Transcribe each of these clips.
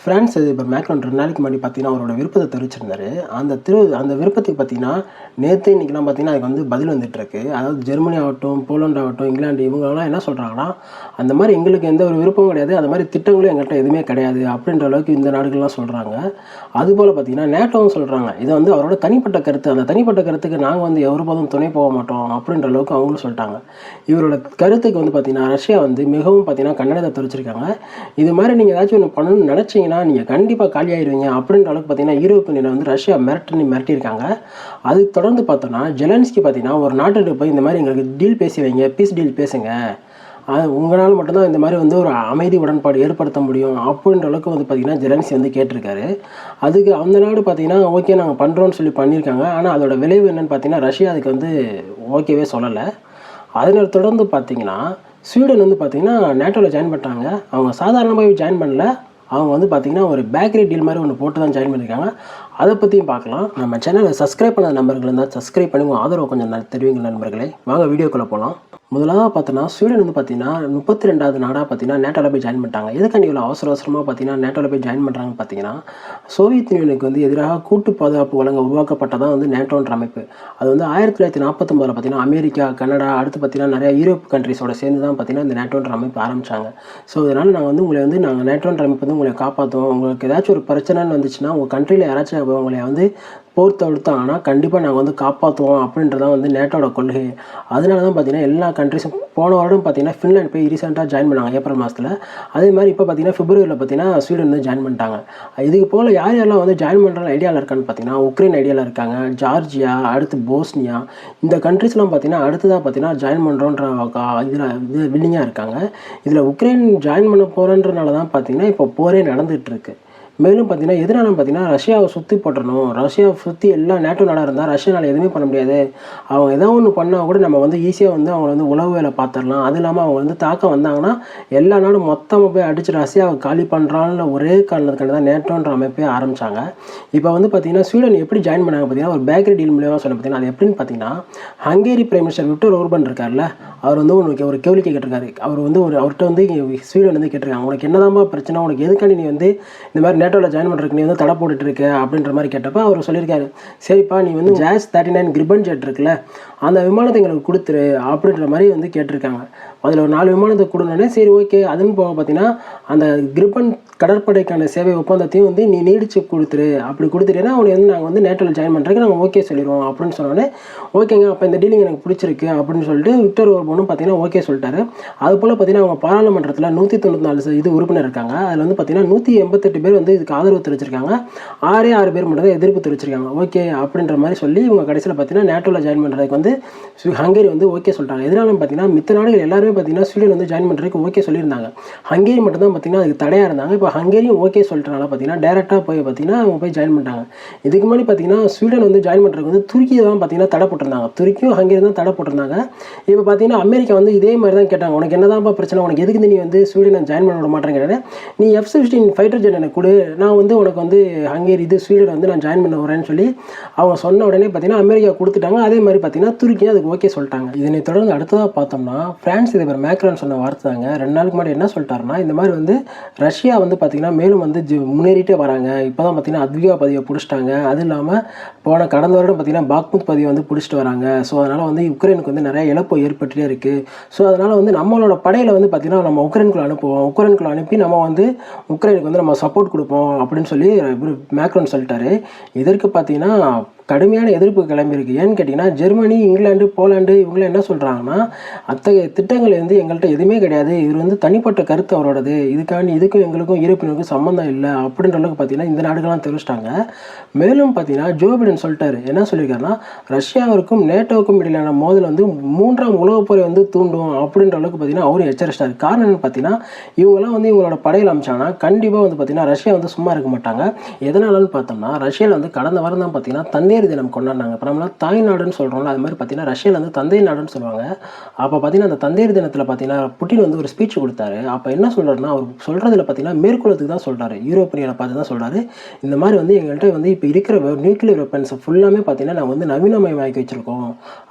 France இப்போ Macron ரெண்டு நாளைக்கு முன்னாடி பார்த்தீங்கன்னா அவரோட விருப்பத்தை தெரிவிச்சிருந்தாரு. அந்த திரு அந்த விருப்பத்துக்கு பார்த்தீங்கன்னா நேற்று இன்றைக்கெலாம் பார்த்தீங்கன்னா அதுக்கு வந்து பதில் வந்துட்டுருக்கு. அதாவது ஜெர்மனி ஆகட்டும் போலண்ட் ஆகட்டும் இங்கிலாந்து இவங்கெல்லாம் என்ன சொல்கிறாங்கன்னா அந்த மாதிரி எங்களுக்கு எந்த ஒரு விருப்பமும் கிடையாது அந்த மாதிரி திட்டங்களும் எங்கள்கிட்ட எதுவுமே கிடையாது அப்படின்ற அளவுக்கு இந்த நாடுகள்லாம் சொல்கிறாங்க அதுபோல் பார்த்தீங்கன்னா நேட்டோவும் சொல்கிறாங்க இதை வந்து அவரோட தனிப்பட்ட கருத்து. அந்த தனிப்பட்ட கருத்துக்கு நாங்கள் வந்து ஒருபோதும் துணை போக மாட்டோம் அப்படின்ற அளவுக்கு அவங்களும் சொல்லிட்டாங்க. இவரோட கருத்துக்கு வந்து பார்த்தீங்கன்னா ரஷ்யா வந்து மிகவும் பார்த்தீங்கன்னா கன்னடத்தை தெரிவிச்சிருக்காங்க. இது மாதிரி நீங்கள் ஏதாச்சும் ஒன்று பண்ணணும்னு நினச்சிங்கன்னா நீங்கள் கண்டிப்பாக காலியாயிருவீங்க அப்படின்ற அளவுக்கு பார்த்தீங்கன்னா யூரோப்பியனை வந்து ரஷ்யா மிரட்டி மிரட்டியிருக்காங்க. அதுக்கு தொடர்ந்து பார்த்தோன்னா ஜெலன்ஸ்கி பார்த்தீங்கன்னா ஒரு நாட்டுக்கு போய் இந்த மாதிரி எங்களுக்கு டீல் பேசி வைங்க பீஸ் டீல் பேசுங்க. அது உங்களால் மட்டும்தான் இந்த மாதிரி வந்து ஒரு அமைதி உடன்பாடு ஏற்படுத்த முடியும் அப்படின்ற அளவுக்கு வந்து பார்த்திங்கன்னா ஜெலன்சி வந்து கேட்டிருக்காரு. அதுக்கு அந்த நாடு பார்த்தீங்கன்னா ஓகே நாங்கள் பண்ணுறோன்னு சொல்லி பண்ணியிருக்காங்க. ஆனால் அதோட விளைவு என்னென்னு பார்த்தீங்கன்னா ரஷ்யா அதுக்கு வந்து ஓகேவே சொல்லலை. அதனை தொடர்ந்து பார்த்திங்கன்னா ஸ்வீடன் வந்து பார்த்தீங்கன்னா நேட்டோவில் ஜாயின் பண்ணிட்டாங்க அவங்க சாதாரணமாகவே ஜாயின் பண்ணல. அவங்க வந்து பார்த்திங்கன்னா ஒரு பேக்கரி டீல் மாதிரி ஒன்று போட்டு தான் ஜாயின் பண்ணியிருக்காங்க அதை பற்றியும் பார்க்கலாம். நம்ம சேனலை சப்ஸ்கிரைப் பண்ண நம்பர்கள் இருந்தால் சப்ஸ்கிரைப் பண்ணி உங்கள் ஆதரவு கொஞ்சம் ந- தெரிவிங்க நண்பர்களே? வாங்க வீடியோக்குள்ளே போகலாம் முதலாவது பார்த்தோன்னா ஸ்வீடன் வந்து பார்த்தீங்கன்னா முப்பத்தி ரெண்டாவது நாடாக பார்த்தீங்கன்னா நேட்டோவில் போய் ஜாயின் பண்ணிட்டாங்க. எதுக்காண்டி இவ்வளோ அவசர அவசரமாக பார்த்தீங்கன்னா நேட்டோவில் போய் ஜாயின் பண்ணுறாங்க பார்த்தீங்கன்னா சோவியத் யூனியனுக்கு வந்து எதிராக கூட்டு பாதுகாப்பு வழங்க உருவாக்கப்பட்டதான் வந்து நேட்டோன்ற அமைப்பு. அது வந்து ஆயிரத்தி தொள்ளாயிரத்தி நாற்பத்தொம்பதில் பார்த்தீங்கன்னா அமெரிக்கா கனடா அடுத்து பார்த்தீங்கன்னா நிறைய யூரோப் கண்ட்ரிஸோட சேர்ந்து தான் பார்த்தீங்கன்னா இந்த நேட்டோன்ற அமைப்பு ஆரம்பித்தாங்க ஸோ இதனால் நாங்கள் வந்து உங்களை வந்து நாங்கள் நேட்டோன்ற அமைப்பு வந்து உங்களை காப்பாற்றுவோம் உங்களுக்கு ஏதாச்சும் ஒரு பிரச்சனைன்னு வந்துச்சுன்னா உங்கள் கண்ட்ரியில் யாராச்சும் உங்களை வந்து போர் தொடுத்தாங்கன்னா கண்டிப்பாக நாங்கள் வந்து காப்பாற்றுவோம் அப்படின்றதான் வந்து நேட்டோட கொள்கை. அதனால தான் பார்த்தீங்கன்னா எல்லா கண்ட்ரிஸும் போன வருடம் பார்த்தீங்கன்னா ஃபின்லாண்ட் போய் ரீசெண்டாக ஜாயின் பண்ணாங்க ஏப்ரல் மாதத்தில் அதே மாதிரி இப்போ பார்த்தீங்கன்னா பிப்ரவரியில் பார்த்தீங்கன்னா ஸ்வீடன் வந்து ஜாயின் பண்ணிட்டாங்க. இதுக்கு போல் யார் யாரெல்லாம் வந்து ஜாயின் பண்ணுற ஐடியாவில் இருக்கான்னு பார்த்தீங்கன்னா உக்ரைன் ஐடியாவில் இருக்காங்க ஜார்ஜியா அடுத்து போஸ்னியா. இந்த கண்ட்ரிஸ்லாம் பார்த்தீங்கன்னா அடுத்ததாக பார்த்தீங்கன்னா ஜாயின் பண்ணுறோன்ற இதில் இது வில்லிங்காக இருக்காங்க. இதில் உக்ரைன் ஜாயின் பண்ண போகிறன்றனால தான் பார்த்தீங்கன்னா இப்போ போரே நடந்துகிட்ருக்கு மேலும் பார்த்தீங்கன்னா எதனால பார்த்தீங்கன்னா ரஷ்யாவை சுற்றி போட்டணும் ரஷ்யாவை சுற்றி எல்லா நேட்டோ நாடாக இருந்தால் ரஷ்யானால எதுவுமே பண்ண முடியாது. அவங்க ஏதோ ஒன்று பண்ணால் கூட நம்ம வந்து ஈஸியாக வந்து அவங்கள வந்து உளவு வேலை பார்த்துடலாம். அது இல்லாமல் அவங்க வந்து தாக்கம் வந்தாங்கன்னா எல்லா நாடும் மொத்தமாக போய் அடிச்சு ரஷ்யாவை காலி பண்ணுறான்னு ஒரே காரணத்துக்காண்டி தான் நேட்டோன்ற அமைப்பே ஆரம்பித்தாங்க இப்போ வந்து பார்த்தீங்கன்னா ஸ்வீடன் எப்படி ஜாயின் பண்ணாங்க பார்த்தீங்கன்னா ஒரு பேக்கரி டீல் மூலியமாக சொல்ல பார்த்தீங்கன்னா அது எப்படின்னு பார்த்தீங்கன்னா Hungary prime minister Victor Orban இருக்கார்ல அவர் வந்து உனக்கு ஒரு கேள்வி கேட்டிருக்காரு. அவர் வந்து ஒரு அவர்கிட்ட வந்து ஸ்வீடன் வந்து கேட்டிருக்காங்க. உனக்கு என்னதான்ப்பா பிரச்சனை? உனக்கு எதுக்காண்டி நீ வந்து இந்த மாதிரி நேட்டோவில் ஜாயின் பண்ணுறதுக்கு நீ வந்து தடை போட்டுட்டு இருக்க அப்படின்ற மாதிரி கேட்டப்ப அவர் சொல்லியிருக்காரு. சரிப்பா நீ வந்து JAS thirty nine Gripen jet இருக்குல்ல அந்த விமானத்தை எங்களுக்கு கொடுத்துரு அப்படின்ற மாதிரி வந்து கேட்டிருக்காங்க. அதில் ஒரு நாலு விமானத்தை கொடுனோடனே சரி ஓகே. அதுன்னு போக பார்த்தீங்கன்னா அந்த கிரிப்பன் கடற்படைக்கான சேவை ஒப்பந்தத்தையும் வந்து நீ நீடிச்சு கொடுத்துரு. அப்படி கொடுத்துட்டேன்னா அவனை வந்து நாங்கள் வந்து நேட்டோவில் ஜாயின் பண்ணுறதுக்கு நாங்கள் ஓகே சொல்லிடுவோம் அப்படின்னு சொன்னோடனே ஓகேங்க அப்போ இந்த டீலிங் எனக்கு பிடிச்சிருக்கு அப்படின்னு சொல்லிட்டு விக்டர் ஓர்பனும் பார்த்தீங்கன்னா ஓகே சொல்லிட்டாரு. அது போல் பார்த்தீங்கன்னா அவங்க பாராளுமன்றத்தில் நூற்றி தொண்ணூற்றி நாலு இது உறுப்பினர் இருக்காங்க. அதில் வந்து பார்த்தீங்கன்னா நூற்றி எண்பத்தெட்டு பேர் வந்து இதுக்கு ஆதரவு தெரிவிச்சிருக்காங்க. ஆறே ஆறு பேர் மட்டும் தான் எதிர்ப்பு தெரிவிச்சிருக்காங்க. ஓகே அப்படின்ற மாதிரி சொல்லி இவங்க கடைசியில் பார்த்தீங்கன்னா நேட்டோவில் ஜாயின் பண்ணுறதுக்கு வந்து ஹங்கேரி வந்து ஓகே சொல்லிட்டாங்க. எதனாலும் பார்த்தீங்கன்னா மித்த நாடுகள் எல்லாருமே பார்த்தீங்கன்னா ஸ்வீடன் வந்து ஜாயின் பண்ணுறதுக்கு ஓகே சொல்லியிருந்தாங்க. ஹங்கேரி மட்டும் தான் பார்த்தீங்கன்னா அதுக்கு தடையாக இருந்தாங்க. இப்போ ஹங்கேரியும் ஓகே சொல்லிட்டனால பார்த்தீங்கன்னா டேரெக்டாக போய் பார்த்தீங்கன்னா அவங்க போய் ஜாயின் பண்ணிட்டாங்க. இதுக்கு முன்னாடி பார்த்தீங்கன்னா ஸ்வீடன் வந்து ஜாயின் பண்ணுறதுக்கு வந்து துருக்கியை தான் பார்த்தீங்கன்னா தடை போட்டிருந்தாங்க. துருக்கியும் ஹங்கேரி தான் தடை போட்டிருந்தாங்க. இப்போ பார்த்தீங்கன்னா அமெரிக்கா வந்து இதே மாதிரி தான் கேட்டாங்க. உனக்கு என்னதான்ப்பா பிரச்சனை? உனக்கு எதுக்கு நீ வந்து ஸ்வீடனை ஜாயின் பண்ண விட மாட்டேங்கிறேன் நீ எஃப் சிக்ஸ்டீன் ஃபைட்டர் ஜெட் எனக்கு கொடு. நான் வந்து உனக்கு வந்து ஹங்கேரி இது ஸ்வீடன் வந்து நான் ஜாயின் பண்ண வரேன்னு சொல்லி அவங்க சொன்ன உடனே பார்த்தீங்கன்னா அமெரிக்கா கொடுத்துட்டாங்க. அதே மாதிரி பார்த்தீங்கன்னா துருக்கியும் அதுக்கு ஓகே சொல்லிட்டாங்க. இதனை தொடர்ந்து அடுத்ததாக பார்த்தோம்னா பிரான்ஸ் அதிபர் மேக்ரான் சொன்ன வார்த்தை தாங்க ரெண்டு நாளுக்கு முன்னாடி என்ன சொல்லிட்டாருன்னா இந்த மாதிரி வந்து ரஷ்யா வந்து பார்த்திங்கன்னா மேலும் வந்து ஜி- முன்னேறிட்டே வராங்க. இப்போ தான் பார்த்தீங்கன்னா அத்விகா பதிவை பிடிச்சிட்டாங்க. அதுவும் இல்லாமல் போன கடந்த வருடம் பார்த்தீங்கன்னா பாக்முத் பதிவை வந்து பிடிச்சிட்டு வராங்க. ஸோ அதனால் வந்து உக்ரைனுக்கு வந்து நிறைய இழப்பு ஏற்பட்டுட்டே இருக்குது ஸோ அதனால் வந்து நம்மளோட படையில் வந்து பார்த்திங்கன்னா நம்ம உக்ரைனுக்குள்ள அனுப்புவோம். உக்ரைனுக்குள்ள அனுப்பி நம்ம வந்து உக்ரைனுக்கு வந்து நம்ம சப்போர்ட் கொடுப்போம் அப்படின்னு சொல்லி இவரு சொல்லிட்டாரு. இதற்கு பார்த்தீங்கன்னா கடுமையான எதிர்ப்பு கிளம்பியிருக்கு. ஏன்னு கேட்டிங்கன்னா ஜெர்மனி இங்கிலாந்து போலாண்டு இவங்களாம் என்ன சொல்கிறாங்கன்னா அத்தகைய திட்டங்கள் வந்து எங்கள்கிட்ட எதுவுமே கிடையாது. இவர் வந்து தனிப்பட்ட கருத்து அவரோடது. இதுக்காண்டி இதுக்கும் எங்களுக்கும் இருப்பினருக்கும் சம்மந்தம் இல்லை அப்படின்ற அளவுக்கு பார்த்தீங்கன்னா இந்த நாடுகள்லாம் தெரிவிச்சிட்டாங்க. மேலும் பார்த்தீங்கன்னா ஜோ பிடன் சொல்லிட்டாரு. என்ன சொல்லியிருக்காருன்னா ரஷ்யாவிற்கும் நேட்டோவுக்கும் இடையிலான மோதல் வந்து மூன்றாம் உலகப் போரை வந்து தூண்டும் அப்படின்ற அளவுக்கு பார்த்தீங்கன்னா அவரும் எச்சரிச்சிட்டாரு. காரணம் என்னன்னு பார்த்தீங்கன்னா இவங்களாம் வந்து இவங்களோட படையில் அமைச்சாங்கன்னா கண்டிப்பாக வந்து பார்த்தீங்கன்னா ரஷ்யா வந்து சும்மா இருக்க மாட்டாங்க. எதனாலன்னு பார்த்தோம்னா ரஷ்யாவில் வந்து கடந்த வாரம் தான் பார்த்தீங்கன்னா தண்ணீர் தந்தையர் தினம் கொண்டாடினாங்க. இப்போ நம்மளாம் தாய் நாடுன்னு சொல்கிறோம்ல அது மாதிரி பார்த்தீங்கன்னா ரஷ்யாவில் வந்து தந்தை நாடுன்னு சொல்லுவாங்க. அப்போ பார்த்தீங்கன்னா அந்த தந்தையர் தினத்தில் பார்த்தீங்கன்னா புட்டின் வந்து ஒரு ஸ்பீச் கொடுத்தாரு. அப்போ என்ன சொல்கிறாருன்னா அவர் சொல்கிறதுல பார்த்தீங்கன்னா மேற்குலத்துக்கு தான் சொல்கிறாரு யூரோப்பியனை பார்த்து தான் சொல்கிறாரு இந்த மாதிரி வந்து எங்கள்கிட்ட வந்து இப்போ இருக்கிற நியூக்ளியர் வெப்பன்ஸை ஃபுல்லாமே பார்த்தீங்கன்னா நாங்கள் வந்து நவீனமயமாக்கி வச்சிருக்கோம்.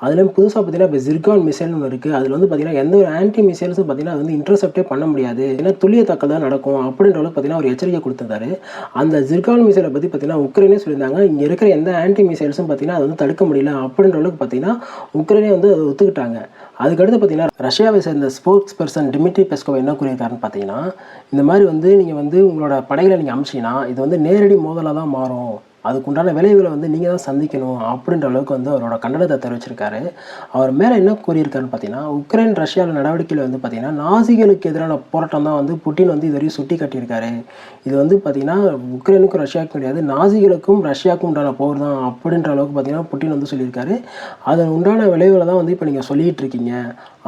அதுலேயும் புதுசாக பார்த்தீங்கன்னா இப்போ ஜிர்கான் மிசைல்னு ஒன்று இருக்குது அதில் வந்து பார்த்தீங்கன்னா எந்த ஒரு ஆன்டி மிசைல்ஸும் பார்த்தீங்கன்னா அது வந்து இன்டர்செப்டே பண்ண முடியாது. ஏன்னா துல்லிய தாக்கல் தான் நடக்கும். அப்படின்ற அளவுக்கு பார்த்தீங்கன்னா ஒரு எச்சரிக்கை கொடுத்துருந்தாரு. அந்த ஜிர்கான் மிசைலை பற்றி பார்த்தீங்கன்னா உக்ரைனே சொல்லியிருந்தாங்க. இங்கே இருக்கிற எந்த ஆன்டி மிசைல்ஸும் பார்த்தீங்கன்னா அது வந்து தடுக்க முடியல அப்படின்ற அளவுக்கு பார்த்தீங்கன்னா உக்ரைனே வந்து அதை ஒத்துக்கிட்டாங்க. அதுக்கடுத்து பார்த்தீங்கன்னா ரஷ்யாவை சேர்ந்த ஸ்போர்ட்ஸ் பர்சன் டிமிட்ரி பெஸ்கோவை என்ன கூறியிருக்காருன்னு பார்த்தீங்கன்னா இந்த மாதிரி வந்து நீங்கள் வந்து உங்களோட படைகளை நீங்கள் அமிச்சிங்கன்னா இது வந்து நேரடி மோதலாக தான் மாறும். அதுக்குண்டான விளைவுகளை வந்து நீங்கள் தான் சந்திக்கணும் அப்படின்ற அளவுக்கு வந்து அவரோட கண்டனத்தை தெரிவிச்சிருக்காரு. அவர் மேலே என்ன கூறியிருக்காருன்னு பார்த்தீங்கன்னா உக்ரைன் ரஷ்யாவில் நடவடிக்கையில் வந்து பார்த்தீங்கன்னா நாசிகளுக்கு எதிரான போராட்டம் தான் வந்து புட்டின் வந்து இதுவரையும் சுட்டி காட்டியிருக்காரு. இது வந்து பார்த்தீங்கன்னா உக்ரைனுக்கும் ரஷ்யாவுக்கும் கிடையாது நாசிகளுக்கும் ரஷ்யாவுக்கும் உண்டான போர் தான் அப்படின்ற அளவுக்கு பார்த்தீங்கன்னா புட்டின் வந்து சொல்லியிருக்காரு. அதன் உண்டான விளைவுகளை தான் வந்து இப்போ நீங்கள் சொல்லிகிட்டு இருக்கீங்க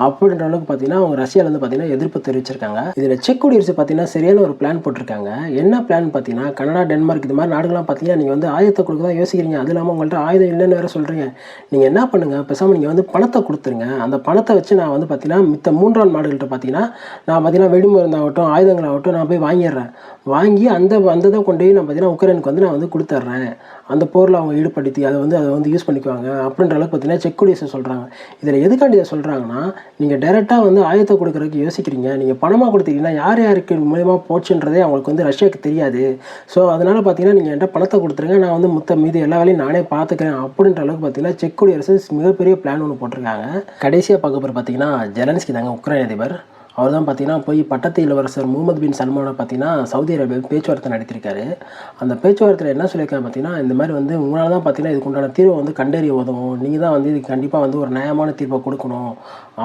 அப்படின்ற அளவுக்கு பார்த்தீங்கன்னா அவங்க ரஷ்யாவில் வந்து பார்த்தீங்கன்னா எதிர்ப்பு தெரிவிச்சிருக்காங்க. இதில் செக் குடியரசு பார்த்தீங்கன்னா சரியான ஒரு பிளான் போட்டிருக்காங்க. என்ன பிளான் பார்த்தீங்கன்னா கனடா டென்மார்க் இது மாதிரி நாடுகள்லாம் பார்த்தீங்கன்னா நீங்கள் வந்து ஆயுதத்தை கொடுக்க தான் யோசிக்கிறீங்க. அது இல்லாமல் உங்கள்கிட்ட ஆயுதம் இல்லைன்னு வேறு சொல்கிறீங்க நீங்கள் என்ன பண்ணுங்கள் பேசாமல் நீங்கள் வந்து பணத்தை கொடுத்துருங்க. அந்த பணத்தை வச்சு நான் வந்து பார்த்தீங்கன்னா மித்த மூன்றாம் நாடுகள்கிட்ட பார்த்தீங்கன்னா நான் பார்த்தீங்கன்னா வெடிமருந்தாகட்டும் ஆயுதங்களாகட்டும் நான் போய் வாங்கிடுறேன். வாங்கி அந்த அந்த இதை கொண்டு போய் நான் பார்த்தீங்கன்னா உக்ரைனுக்கு வந்து நான் வந்து கொடுத்துட்றேன். அந்த போரில் அவங்க ஈடுபடுத்தி அதை வந்து அதை வந்து யூஸ் பண்ணிக்குவாங்க. அப்படின்ற அளவுக்கு பார்த்தீங்கன்னா செக் குடியரசு சொல்கிறாங்க இதில் எதுக்காண்டி இதை சொல்கிறாங்கன்னா நீங்கள் டைரெக்டாக வந்து ஆயத்தை கொடுக்குறதுக்கு யோசிக்கிறீங்க. நீங்கள் பணமாக கொடுத்தீங்கன்னா யார் யாருக்கு மூலியமாக போச்சுன்றதே அவங்களுக்கு வந்து ரஷ்யாவுக்கு தெரியாது. ஸோ அதனால் பார்த்தீங்கன்னா நீங்கள் என்கிட்ட பணத்தை கொடுத்துருங்க. நான் வந்து மொத்த மீது எல்லா வேலையும் நானே பார்த்துக்கிறேன் அப்படின்ற அளவுக்கு பார்த்தீங்கன்னா செக் குடியரசு மிகப்பெரிய பிளான் ஒன்று போட்டிருக்காங்க. கடைசியாக பார்க்க போகிற பார்த்தீங்கன்னா ஜெலன்ஸ்கி தாங்க உக்ரைன் அதிபர். அவர் தான் பார்த்தீங்கன்னா போய் பட்டத்து இளவரசர் முகமது பின் சல்மானை பார்த்தீங்கன்னா சவுதி அரேபியாவில் பேச்சுவார்த்தை நடத்தியிருக்காரு. அந்த பேச்சுவார்த்தையில் என்ன சொல்லியிருக்காரு பார்த்தீங்கன்னா இந்த மாதிரி வந்து உங்களால் தான் பார்த்தீங்கன்னா இதுக்கு உண்டான தீர்வை வந்து கண்டறிய உதவும். நீங்கள் தான் வந்து இதுக்கு கண்டிப்பாக வந்து ஒரு நியாயமான தீர்ப்பை கொடுக்கணும்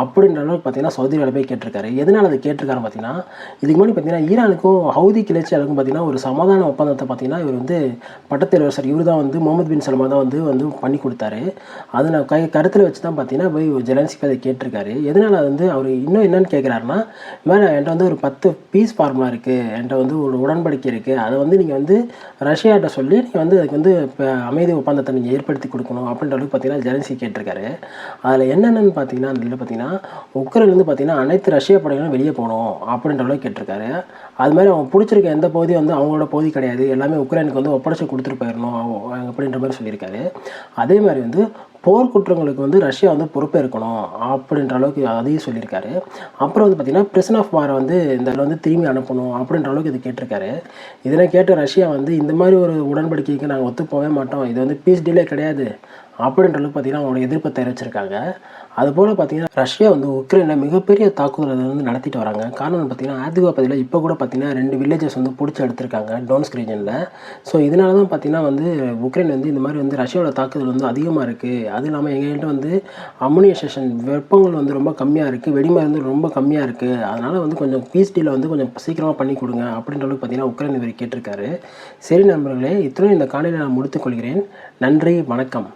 அப்படின்ற அளவுக்கு பார்த்தீங்கன்னா சவுதி அரேபியா கேட்டிருக்காரு. எதனால் அதை கேட்டிருக்காரு பார்த்தீங்கன்னா இதுக்கு முன்னாடி பார்த்தீங்கன்னா ஈரானுக்கும் ஹவுதி கிளர்ச்சியாளருக்கும் பார்த்தீங்கன்னா ஒரு சமாதான ஒப்பந்தத்தை பார்த்தீங்கன்னா இவர் வந்து பட்டத்து இளவரசர் இவர் தான் வந்து முகமது பின் சல்மான் தான் வந்து வந்து பண்ணி கொடுத்தாரு. அதை நான் கை கருத்தில் வச்சு தான் பார்த்தீங்கன்னா போய் ஜெலன்ஸ்கி அதை கேட்டிருக்காரு. எதனால் வந்து அவர் இன்னும் என்னன்னு கேட்குறாருன்னா மேலே என்கிட்ட வந்து ஒரு பத்து பீஸ் ஃபார்முலா இருக்குது என்கிட்ட வந்து ஒரு உடன்படிக்கை இருக்குது அதை வந்து நீங்கள் வந்து ரஷ்யாட்ட சொல்லி நீங்கள் வந்து அதுக்கு வந்து இப்போ அமைதி ஒப்பந்தத்தை நீங்கள் ஏற்படுத்தி கொடுக்கணும் அப்படின்ற அளவுக்கு பார்த்தீங்கன்னா ஜெலன்சி கேட்டிருக்காரு. அதில் என்னென்னு பார்த்தீங்கன்னா அந்த இதில் பார்த்தீங்கன்னா உக்ரைன்லேருந்து பார்த்தீங்கன்னா அனைத்து ரஷ்ய படைகளும் வெளியே போகணும் அப்படின்ற அளவுக்கு கேட்டிருக்காரு. அது மாதிரி அவங்க பிடிச்சிருக்க எந்த பகுதியும் வந்து அவங்களோட பகுதி கிடையாது. எல்லாமே உக்ரைனுக்கு வந்து ஒப்படைச்சு கொடுத்துட்டு போயிடணும் அப்படின்ற மாதிரி சொல்லியிருக்காரு. அதே மாதிரி வந்து போர் குற்றங்களுக்கு வந்து ரஷ்யா வந்து பொறுப்பேற்கணும் அப்படின்ற அளவுக்கு அதையும் சொல்லியிருக்காரு. அப்புறம் வந்து பார்த்திங்கன்னா பிரிசன் ஆஃப் வாரை வந்து இந்த வந்து திரும்பி அனுப்பணும் அப்படின்ற அளவுக்கு இது கேட்டிருக்காரு. இதெல்லாம் கேட்ட ரஷ்யா வந்து இந்த மாதிரி ஒரு உடன்படிக்கைக்கு நாங்கள் ஒத்து போகவே மாட்டோம். இது வந்து பீஸ் டீலே கிடையாது. அப்படின்ற அளவுக்கு பார்த்திங்கன்னா அவங்களோட எதிர்ப்பை தெரிவிச்சிருக்காங்க. அதுபோல் பார்த்தீங்கன்னா ரஷ்யா வந்து உக்ரைனில் மிகப்பெரிய தாக்குதலை வந்து நடத்திட்டு வராங்க. காரணம் பார்த்தீங்கன்னா ஆதிவா பகுதியில் இப்போ கூட பார்த்தீங்கன்னா ரெண்டு வில்லேஜஸ் வந்து பிடிச்சி எடுத்திருக்காங்க டோன்ஸ்க் ரீஜனில் ஸோ இதனால தான் பார்த்தீங்கன்னா வந்து உக்ரைன் வந்து இந்த மாதிரி வந்து ரஷ்யாவோட தாக்குதல் வந்து அதிகமாக இருக்குது அதுவும் இல்லாமல் எங்கள்கிட்ட வந்து அம்யூனியேஷன் வெப்பங்கள் வந்து ரொம்ப கம்மியாக இருக்குது வெடிமருந்து ரொம்ப கம்மியாக இருக்குது அதனால் வந்து கொஞ்சம் பீஸ் டீலை வந்து கொஞ்சம் சீக்கிரமாக பண்ணி கொடுங்க அப்படின்ற அளவுக்கு பார்த்தீங்கன்னா உக்ரைன் இவர் கேட்டிருக்காரு. சரி நண்பர்களே இத்துடன் இந்த காலையில் நான் முடித்துக்கொள்கிறேன் நன்றி வணக்கம்.